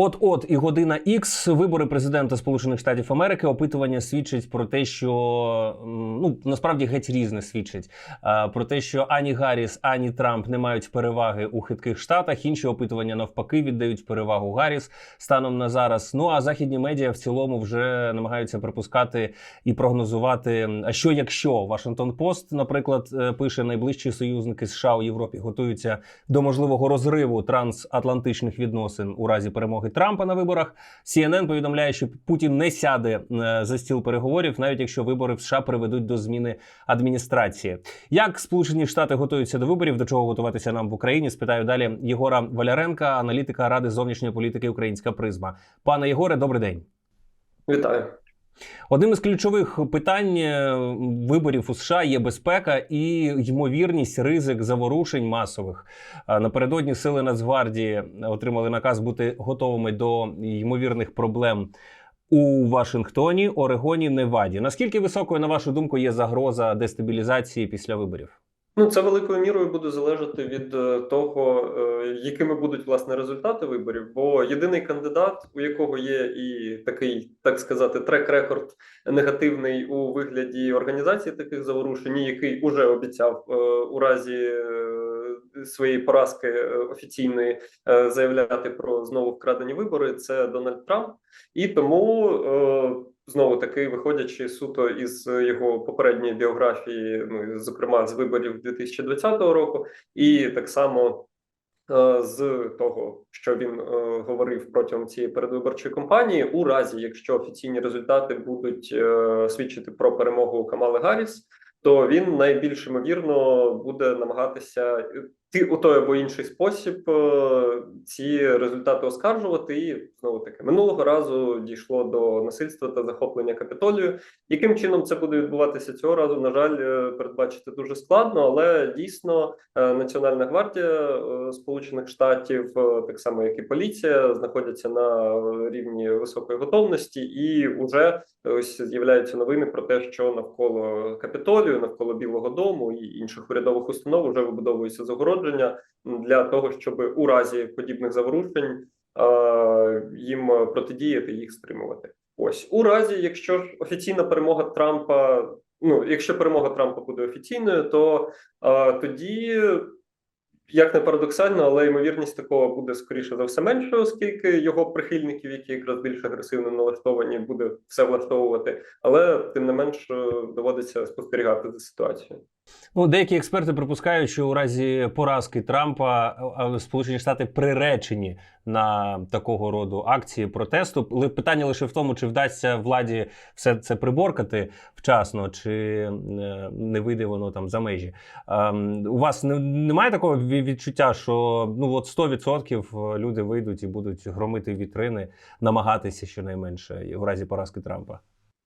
От от і година Ікс, вибори президента Сполучених Штатів Америки. Опитування свідчить про те, що ну насправді геть різне свідчить а, про те, що ані Гарріс, ані Трамп не мають переваги у хитких штатах. Інші опитування навпаки віддають перевагу Гарріс станом на зараз. Ну а західні медіа в цілому вже намагаються припускати і прогнозувати. А що якщо Вашингтон Пост, наприклад, е, пише найближчі союзники США у Європі готуються до можливого розриву трансатлантичних відносин у разі перемоги Трампа на виборах. CNN повідомляє, що Путін не сяде е, за стіл переговорів, навіть якщо вибори в США приведуть до зміни адміністрації. Як Сполучені Штати готуються до виборів, до чого готуватися нам в Україні? Спитаю далі Єгора Валяренка, аналітика Ради зовнішньої політики Українська Призма. Пане Єгоре, добрий день. Вітаю. Одним із ключових питань е, виборів у США є безпека і ймовірність ризик заворушень масових. Напередодні сили Нацгвардії отримали наказ бути готовими до ймовірних проблем у Вашингтоні, Орегоні, Неваді. Наскільки високою, на вашу думку, є загроза дестабілізації після виборів? Ну, це великою мірою буде залежати від е, того, е, якими будуть власне результати виборів. Бо єдиний кандидат, у якого є і такий, так сказати, трек-рекорд негативний у вигляді організації таких заворушень, який уже обіцяв е, у разі своєї поразки офіційної заявляти про знову вкрадені вибори, це Дональд Трамп. І тому знову таки виходячи суто із його попередньої біографії, ну зокрема з виборів 2020 року, і так само. е, З того, що він е, говорив протягом цієї передвиборчої кампанії, у разі якщо офіційні результати будуть е, свідчити про перемогу Камали Гарріс, то він найбільш ймовірно буде намагатися е, ти у той або інший спосіб е, ці результати оскаржувати. І знову таки минулого разу дійшло до насильства та захоплення капітолію. Яким чином це буде відбуватися цього разу? На жаль, е, передбачити дуже складно, але дійсно е, Національна гвардія Сполучених Штатів, так само як і поліція, знаходяться на рівні високої готовності, і вже ось з'являються новини про те, що навколо капітолію, навколо Білого Дому і інших урядових установ вже вибудовуються загородження для того, щоб у разі подібних заворушень е, їм протидіяти їх стримувати. Ось у разі, якщо ж офіційна перемога Трампа, ну якщо перемога Трампа буде офіційною, то е, тоді. Як не парадоксально, але ймовірність такого буде скоріше за все менше, оскільки його прихильників, які якраз більш агресивно налаштовані, буде все влаштовувати. Але тим не менш е, доводиться спостерігати за ситуацією. Ну, деякі експерти припускають, що у разі поразки Трампа Сполучені Штати приречені на такого роду акції протесту. Питання лише в тому, чи вдасться владі все це приборкати вчасно, чи е, не вийде воно там за межі. Ем, У вас не- немає такого відчуття, що ну от 100% люди вийдуть і будуть громити вітрини, намагатися щонайменше у разі поразки Трампа.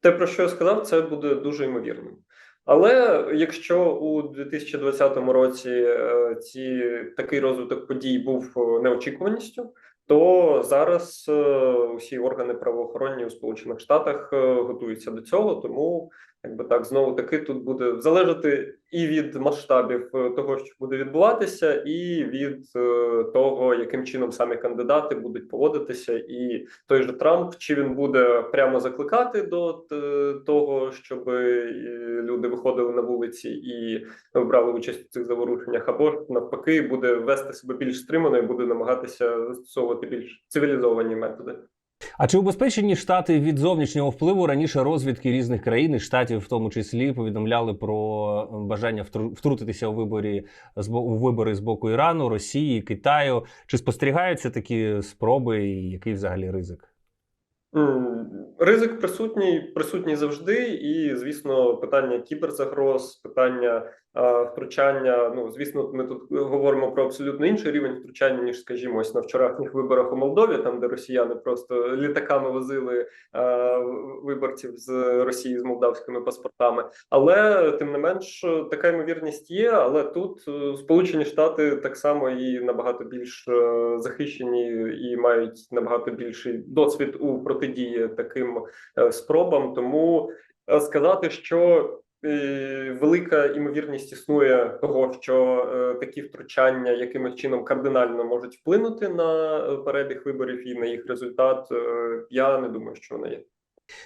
Те, про що я сказав, це буде дуже ймовірним. Але якщо у 2020 році е, ці такий розвиток подій був е, неочікуваністю, то зараз е, усі органи правоохоронні у Сполучених Штатах готуються до цього. Тому якби так знову таки тут буде залежати і від масштабів е, того, що буде відбуватися, і від е, того, яким чином самі кандидати будуть поводитися, і той же Трамп, чи він буде прямо закликати до е, того, щоб люди виходили на вулиці і брали участь у цих заворушеннях, або навпаки буде вести себе більш стримано і буде намагатися застосовувати більш цивілізовані методи. А чи убезпечені штати від зовнішнього впливу раніше розвідки різних країн і штатів, в тому числі, повідомляли про бажання втрутитися у виборі у вибори з боку Ірану, Росії, Китаю? Чи спостерігаються такі спроби, і який взагалі ризик? Ризик присутній, присутній завжди, і звісно, питання кіберзагроз, питання втручання. Ну звісно, ми тут говоримо про абсолютно інший рівень втручання, ніж, скажімо, ось на вчорашніх виборах у Молдові, там де росіяни просто літаками возили виборців з Росії з молдавськими паспортами. Але тим не менш, така ймовірність є. Але тут е, Сполучені Штати так само і набагато більш е, захищені і мають набагато більший досвід у протидії таким е, спробам. Тому сказати, що велика імовірність існує того, що е, такі втручання якимось чином кардинально можуть вплинути на е, перебіг виборів і на їх результат. е, Я не думаю, що вона є.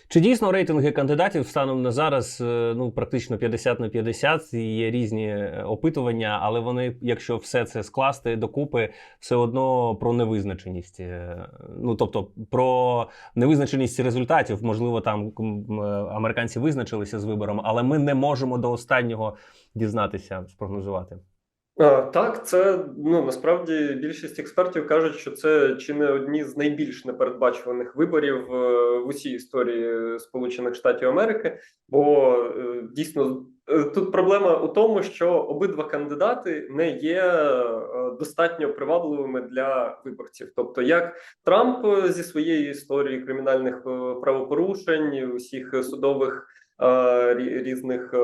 Чи дійсно рейтинги кандидатів станом на зараз е, ну практично 50 на 50, є різні е, опитування, але вони, якщо все це скласти докупи, все одно про невизначеність. Е, Ну тобто про невизначеність результатів, можливо, там американці визначилися з вибором, але ми не можемо до останнього дізнатися, спрогнозувати. А, Так, це ну насправді більшість експертів кажуть, що це чи не одні з найбільш непередбачуваних виборів е, в усій історії Сполучених Штатів Америки. Бо е, дійсно е, тут проблема у тому, що обидва кандидати не є е, достатньо привабливими для виборців. Тобто, як Трамп е, зі своєї історії кримінальних е, правопорушень, усіх судових е, різних.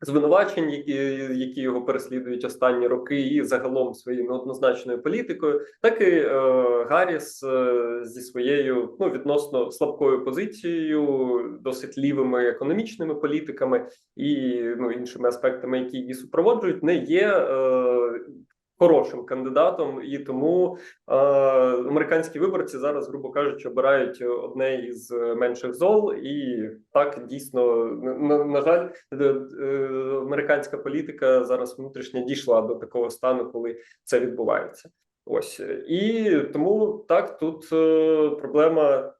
Звинувачень, які, які його переслідують останні роки, і загалом своєю неоднозначною політикою, так і е, Гарріс е, зі своєю ну відносно слабкою позицією, досить лівими економічними політиками і ну іншими аспектами, які її супроводжують, не є. Е, Хорошим кандидатом, і тому е, американські виборці зараз, грубо кажучи, обирають одне із менших зол, і так дійсно на, на жаль, е, американська політика зараз внутрішньо дійшла до такого стану, коли це відбувається. Ось. І тому так тут е, проблема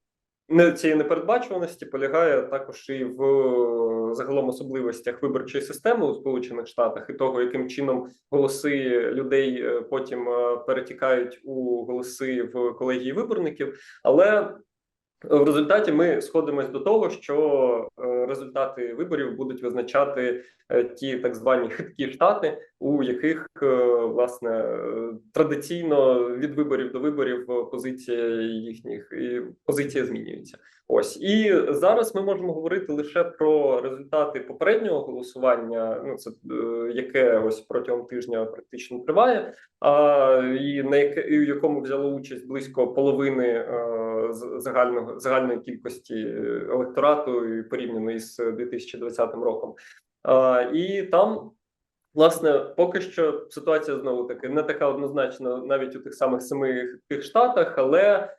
цієї непередбачуваності полягає також і в е, загалом особливостях виборчої системи у Сполучених Штатах і того, яким чином голоси людей е, потім е, перетікають у голоси в колегії виборників, але в результаті ми сходимось до того, що е, результати виборів будуть визначати е, ті так звані хиткі штати, у яких е, власне традиційно від виборів до виборів позиція їхніх і позиція змінюється. Ось і зараз ми можемо говорити лише про результати попереднього голосування. Ну це е, яке ось протягом тижня практично триває, а і на яке і в якому взяло участь близько половини е, загального загальної кількості е, електорату порівняно із 2020 роком. А, і там. Власне, поки що ситуація знову таки не така однозначна навіть у тих самих семи хитких штатах, але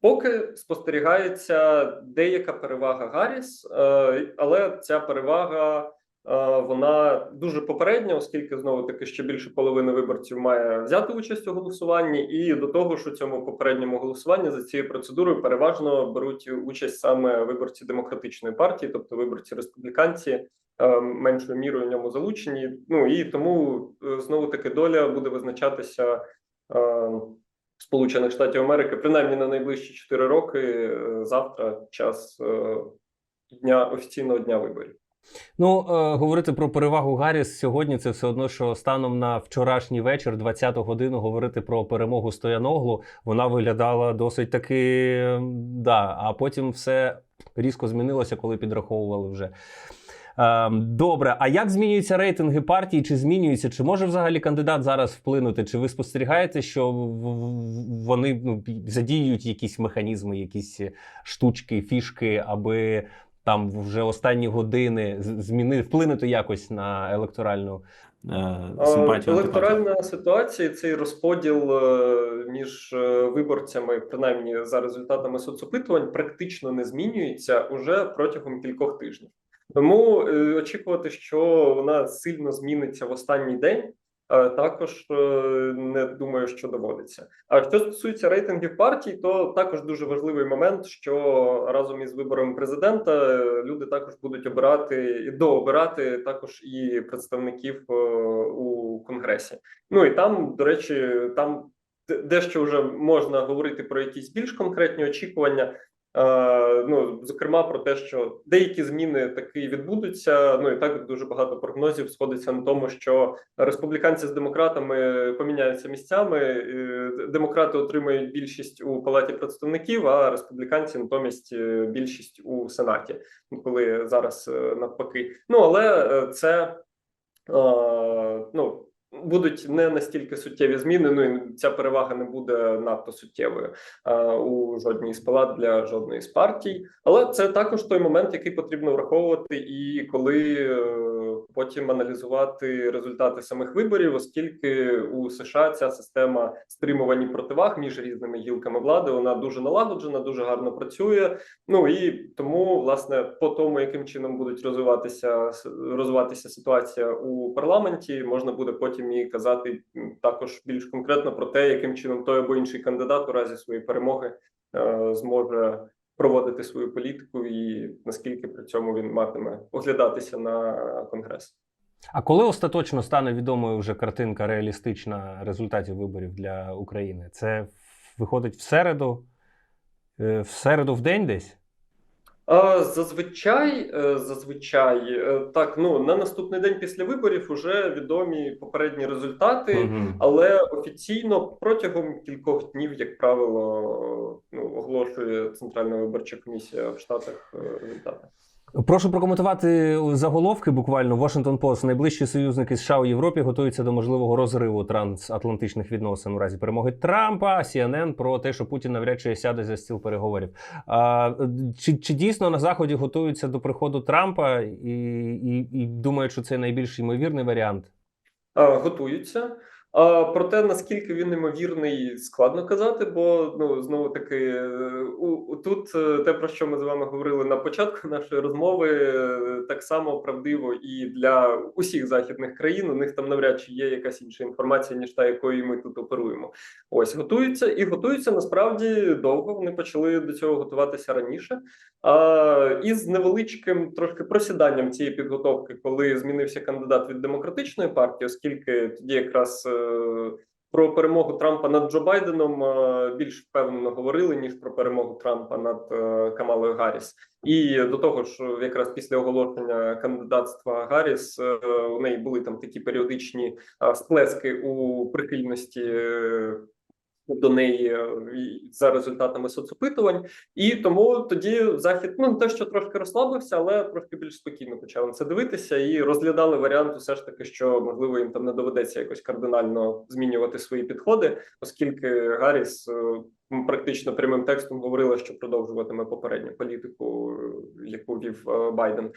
поки спостерігається деяка перевага Гарріс, е, але ця перевага е, вона дуже попередня, оскільки знову таки ще більше половини виборців має взяти участь у голосуванні, і до того у цьому попередньому голосуванні за цією процедурою переважно беруть участь саме виборці демократичної партії, тобто виборці республіканці. е, Меншою мірою в ньому залучені. Ну і тому е, знову таки доля буде визначатися е, Сполучених Штатів Америки, принаймні на найближчі 4 роки. е, Завтра час е, дня офіційного дня виборів. Ну, е, говорити про перевагу Гарріс сьогодні це все одно, що станом на вчорашній вечір, 20 годину, говорити про перемогу Стояноглу, вона виглядала досить таки. Да, а потім все різко змінилося, коли підраховували вже. Е, Добре, а як змінюються рейтинги партії? Чи змінюються? Чи може взагалі кандидат зараз вплинути? Чи ви спостерігаєте, що вони ну, задіюють якісь механізми, якісь штучки, фішки, аби там вже останні години зміни вплинути якось на електоральну е, А, симпатію? Електоральна ситуація, цей розподіл е, між е, виборцями, принаймні за результатами соцопитувань, практично не змінюється уже протягом кількох тижнів. Тому е, очікувати, що вона сильно зміниться в останній день. е, Також е, не думаю, що доводиться. А що стосується рейтингів партій, то також дуже важливий момент, що разом із вибором президента люди також будуть обирати і дообирати також і представників у конгресі. Ну і там, до речі, там дещо вже можна говорити про якісь більш конкретні очікування. Е, ну, зокрема, про те, що деякі зміни таки відбудуться. Ну і так дуже багато прогнозів сходиться на тому, що республіканці з демократами поміняються місцями. е, Демократи отримають більшість у палаті представників, а республіканці натомість е, більшість у сенаті, коли зараз навпаки. Ну але це ну будуть не настільки суттєві зміни. Ну і ця перевага не буде надто суттєвою а, у жодній з палат для жодної з партій. Але це також той момент, який потрібно враховувати, і коли е, потім аналізувати результати самих виборів, оскільки у США ця система стримувань противаг між різними гілками влади вона дуже налагоджена, дуже гарно працює. Ну і тому, власне, по тому, яким чином будуть розвиватися розвиватися ситуація у парламенті, можна буде потім і казати також більш конкретно про те, яким чином той або інший кандидат у разі своєї перемоги е, зможе проводити свою політику, і наскільки при цьому він матиме оглядатися на конгрес. А коли остаточно стане відомою вже картинка реалістична результатів виборів для України? Це виходить в середу, Е, в середу в день десь? Зазвичай, е, зазвичай, е, так ну на наступний день після виборів вже відомі попередні результати. угу. Але офіційно протягом кількох днів, як правило, ну оголошує Центральна виборча комісія в Штатах е, результати. Прошу прокоментувати заголовки. Буквально Washington Post. Найближчі союзники США у Європі готуються до можливого розриву трансатлантичних відносин у разі перемоги Трампа. CNN про те, що Путін навряд чи сяде за стіл переговорів. А, чи, чи дійсно на заході готуються до приходу Трампа і, і, і думають, що це найбільш ймовірний варіант? Готуються. А про те, наскільки він ймовірний, складно казати, бо ну знову таки у, у- тут е, те, про що ми з вами говорили на початку нашої розмови, е, так само правдиво і для усіх західних країн. У них там навряд чи є якась інша інформація, ніж та, якою ми тут оперуємо. Ось готуються і готуються насправді довго. Вони почали до цього готуватися раніше. А, із невеличким трошки просіданням цієї підготовки, коли змінився кандидат від демократичної партії, оскільки тоді якраз е, про перемогу Трампа над Джо Байденом е, більш впевнено говорили ніж про перемогу Трампа над е, Камалою Гарріс. І до того ж, якраз після оголошення кандидатства Гарріс е, у неї були там такі періодичні сплески у прихильності. До неї е, за результатами соцопитувань, і тому тоді захід ну не те, що трошки розслабився, але трошки більш спокійно почали на це дивитися і розглядали варіант, все ж таки, що можливо їм там не доведеться якось кардинально змінювати свої підходи, оскільки Гарріс е, практично прямим текстом говорила, що продовжуватиме попередню політику, е, яку вів Байден.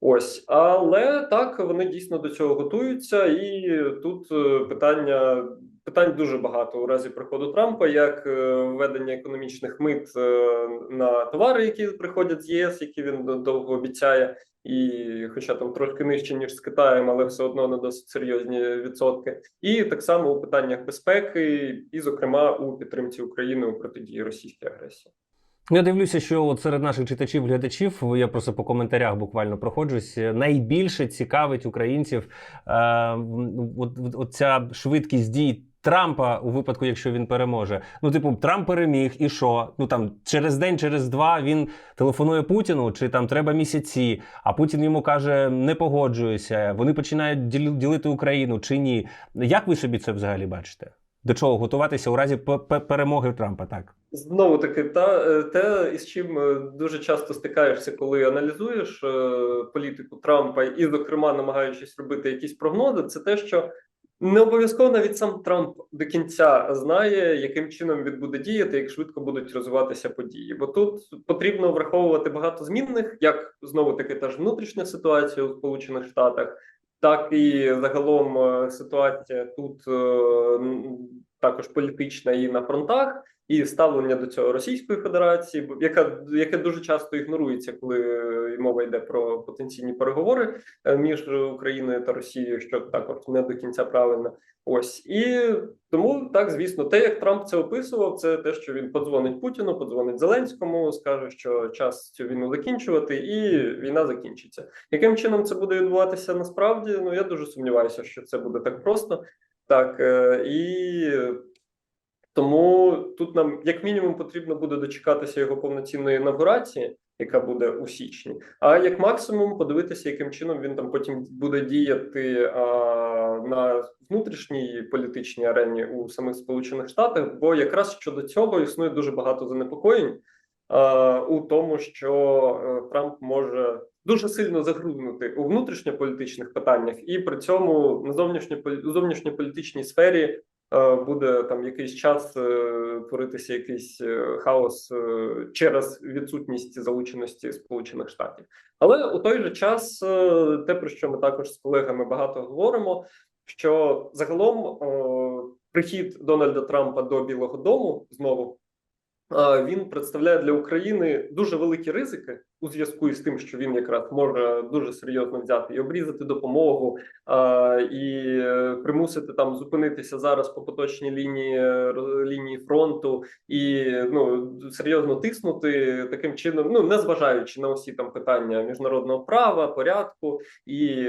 Ось, але так вони дійсно до цього готуються, і тут питання питань дуже багато у разі приходу Трампа, як е, введення економічних мит е, на товари, які приходять з ЄС, які він довго обіцяє, і хоча там трошки нижче ніж з Китаєм, але все одно на досить серйозні відсотки, і так само у питаннях безпеки, і зокрема у підтримці України у протидії російській агресії. Я дивлюся, що от серед наших читачів, глядачів, я просто по коментарях буквально проходжусь. Найбільше цікавить українців е, от, от ця швидкість дій Трампа у випадку, якщо він переможе. Ну, типу, Трамп переміг, і що? Ну там через день, через два він телефонує Путіну, чи там треба місяці, а Путін йому каже: не погоджуюся. Вони починають діл- ділити Україну чи ні. Як ви собі це взагалі бачите? До чого готуватися у разі перемоги Трампа? Так. Знову таки, та е, те, із чим е, дуже часто стикаєшся, коли аналізуєш е, політику Трампа, і, зокрема, намагаючись робити якісь прогнози, це те, що не обов'язково навіть сам Трамп до кінця знає, яким чином він буде діяти, як швидко будуть розвиватися події. Бо тут потрібно враховувати багато змінних, як знову таки та ж внутрішня ситуація у Сполучених Штатах, так і загалом е, ситуація тут е, також політична і на фронтах і ставлення до цього Російської Федерації, яка яке дуже часто ігнорується, коли е, мова йде про потенційні переговори е, між Україною та Росією, що також не до кінця правильно. Ось і тому так, звісно, те, як Трамп це описував, це те, що він подзвонить Путіну, подзвонить Зеленському, скаже, що час цю війну закінчувати, і війна закінчиться. Яким чином це буде відбуватися насправді? Ну я дуже сумніваюся, що це буде так просто. Так е, і тому тут нам, як мінімум, потрібно буде дочекатися його повноцінної інавгурації, яка буде у січні. А як максимум подивитися, яким чином він там потім буде діяти а, на внутрішній політичній арені у самих Сполучених Штатах. Бо якраз щодо цього існує дуже багато занепокоєнь а, у тому, що е, Трамп може дуже сильно загрузнути у внутрішньополітичних питаннях, і при цьому на зовнішньополітичній сфері е, буде там якийсь час е, творитися якийсь е, хаос через відсутність залученості Сполучених Штатів. Але у той же час, те про що ми також з колегами багато говоримо, що загалом прихід Дональда Трампа до Білого Дому знову він представляє для України дуже великі ризики у зв'язку із тим, що він якраз може дуже серйозно взяти і обрізати допомогу, е, і е, примусити там зупинитися зараз по поточній лінії е, лінії фронту, і ну серйозно тиснути таким чином, ну не зважаючи на усі там питання міжнародного права, порядку і.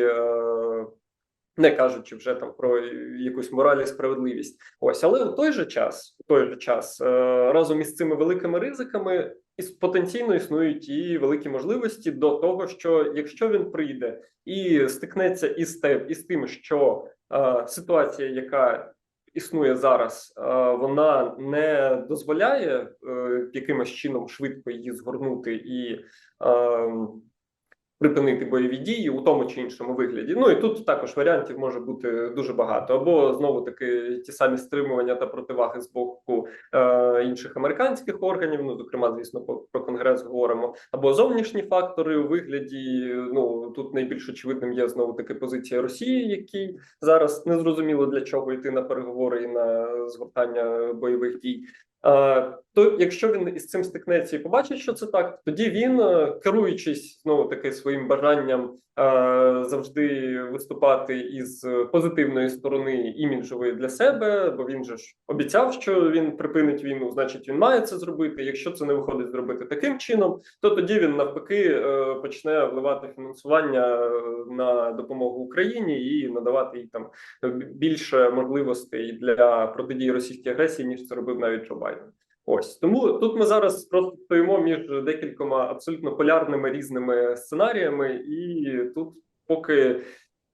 Не кажучи вже там про якусь мораль і справедливість, ось але в той же час, в той же час, е, разом із цими великими ризиками, іс- потенційно існують і великі можливості до того, що якщо він прийде і стикнеться із те, із тим, що е, ситуація, яка існує зараз, е, вона не дозволяє е, якимось чином швидко її згорнути і. Е, припинити бойові дії у тому чи іншому вигляді. Ну і тут також варіантів може бути дуже багато. Або знову таки ті самі стримування та противаги з боку е, інших американських органів. Ну зокрема, звісно, про конгрес говоримо. Або зовнішні фактори у вигляді. Ну тут найбільш очевидним є знову таки позиція Росії, якій зараз не зрозуміло для чого йти на переговори і на згортання бойових дій. Е, То якщо він із цим стикнеться і побачить, що це так, тоді він, е, керуючись знову таки своїм бажанням е, завжди виступати із позитивної сторони іміджової для себе, бо він же ж обіцяв, що він припинить війну, значить він має це зробити. Якщо це не виходить зробити таким чином, то тоді він навпаки почне вливати фінансування на допомогу Україні і надавати їй там більше можливостей для протидії російській агресії, ніж це робив навіть Джо Байден. Ось тому тут ми зараз просто стоїмо між декількома абсолютно полярними різними сценаріями, і тут поки.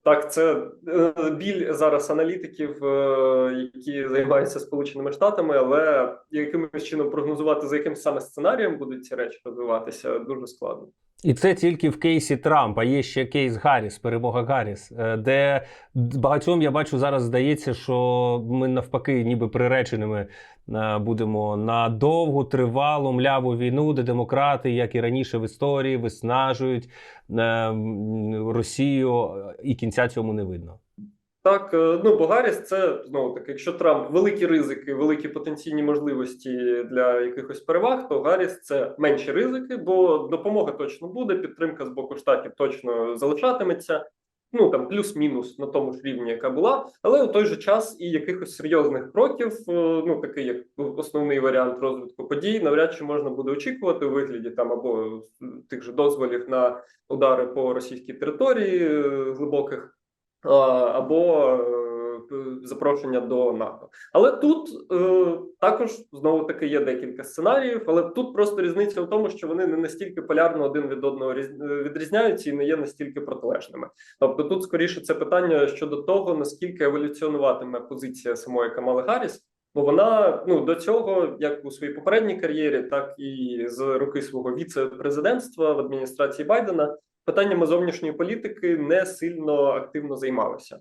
Так, це е, біль зараз аналітиків, е, які займаються Сполученими Штатами, але якимось чином прогнозувати за яким саме сценарієм будуть ці речі розвиватися, дуже складно. І це тільки в кейсі Трампа. Є ще кейс Гарріс, перемога Гарріс, е, де багатьом я бачу зараз здається, що ми навпаки, ніби приреченими е, будемо на довгу, тривалу мляву війну, де демократи, як і раніше в історії, виснажують е, Росію, і кінця цьому не видно. Так, е, ну бо Гарріс це знову таки, якщо Трамп великі ризики, великі потенційні можливості для якихось переваг, то Гарріс це менші ризики, бо допомога точно буде, підтримка з боку штатів точно залишатиметься. Ну там плюс-мінус на тому ж рівні, яка була, але у той же час і якихось серйозних кроків, е, ну такий як основний варіант розвитку подій, навряд чи можна буде очікувати у вигляді там або тих же дозволів на удари по російській території е, глибоких або е, запрошення до НАТО. Але тут е, також знову таки є декілька сценаріїв, але тут просто різниця в тому, що вони не настільки полярно один від одного е, відрізняються і не є настільки протилежними. Тобто, тут скоріше це питання щодо того, наскільки еволюціонуватиме позиція самої Камали Гарріс. Бо вона ну до цього, як у своїй попередній кар'єрі, так і з роки свого віце-президентства в адміністрації Байдена питаннями зовнішньої політики не сильно активно займалася.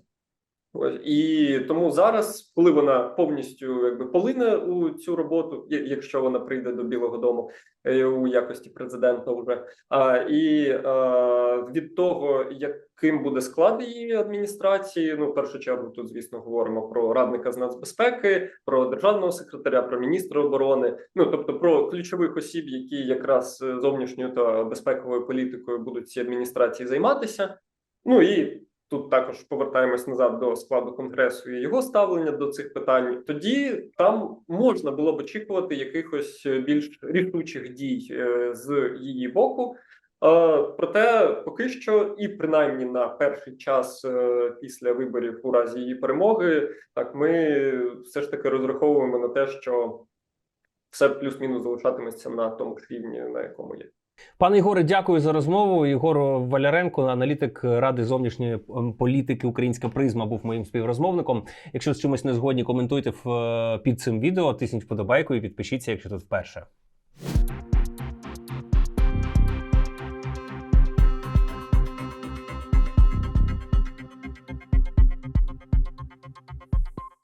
І тому зараз, коли вона повністю якби полине у цю роботу, якщо вона прийде до Білого Дому е, у якості президента, вже а, і а, від того, яким буде склад її адміністрації, ну в першу чергу, тут звісно говоримо про радника з нацбезпеки, про державного секретаря, про міністра оборони. Ну тобто про ключових осіб, які якраз е, зовнішньою та безпековою політикою будуть ці адміністрації займатися. Ну і тут також повертаємось назад до складу конгресу і його ставлення до цих питань. Тоді там можна було б очікувати якихось більш рішучих дій е, з її боку. Е, Проте поки що, і принаймні на перший час е, після виборів у разі її перемоги, так ми все ж таки розраховуємо на те, що все плюс-мінус залишатиметься на тому ж рівні, на якому є. Пане Ігоре, дякую за розмову. Ігор Валяренко, аналітик Ради зовнішньої ем, політики Українська призма, був моїм співрозмовником. Якщо з чимось не згодні, коментуйте е, під цим відео, тисніть вподобайку і підпишіться, якщо тут вперше.